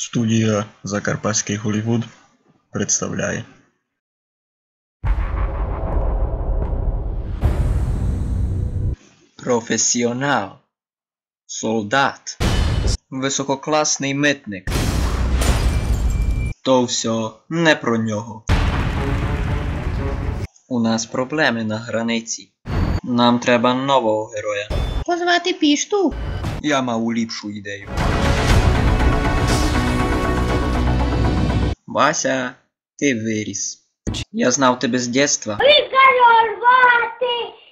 Студія Закарпатський Голлівуд представляє. Професіонал. Солдат. Висококласний митник. То все не про нього. У нас проблеми на границі. Нам треба нового героя. Позвати пішту. Я мав ліпшу ідею. Вася, ти виріс. Я знав тебе з дєтства. Викарувати,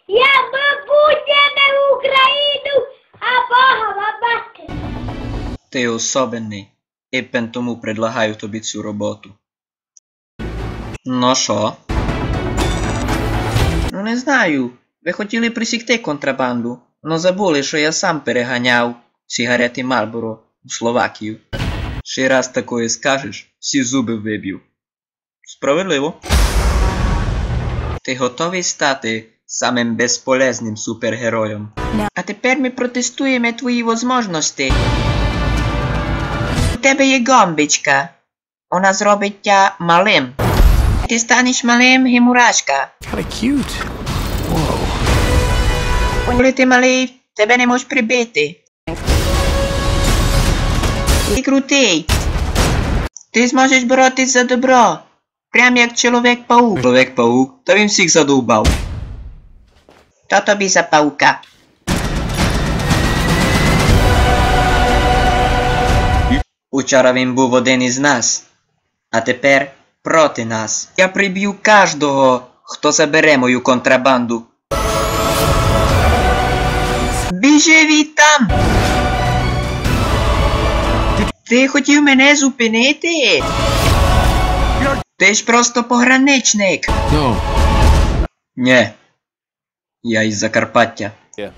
я бабутями в Україну, а Бога бабати. Ти особенний. І пен тому предлагаю тобі цю роботу. Ну що? Ну не знаю. Ви хотіли присікти контрабанду, но забули, що я сам переганяв сигарети Марлборо у Словакію. Ще раз такое скажеш, всі зуби виб'ю. Справедливо. Ти готовий стати самим безполезним супергероєм? А тепер ми протестуємо твої можливості. У тебе є гомбичка. Вона зробить тя малим. Ти станеш малим гемурашка. Kinda. Коли ти малий, тебе не можеш прибити. Ти крутий. Ти зможеш боротись за добро. Прям як чоловік-паук. Чоловік-паук? Та він всіх задовбав. То тобі за паука. Учора він був один із нас, а тепер проти нас. Я приб'ю кожного, хто забере мою контрабанду. Біжи від там! Ти хотів мене зупинити? Ти ж просто пограничник. No. Нє. Я із Закарпаття. Yeah.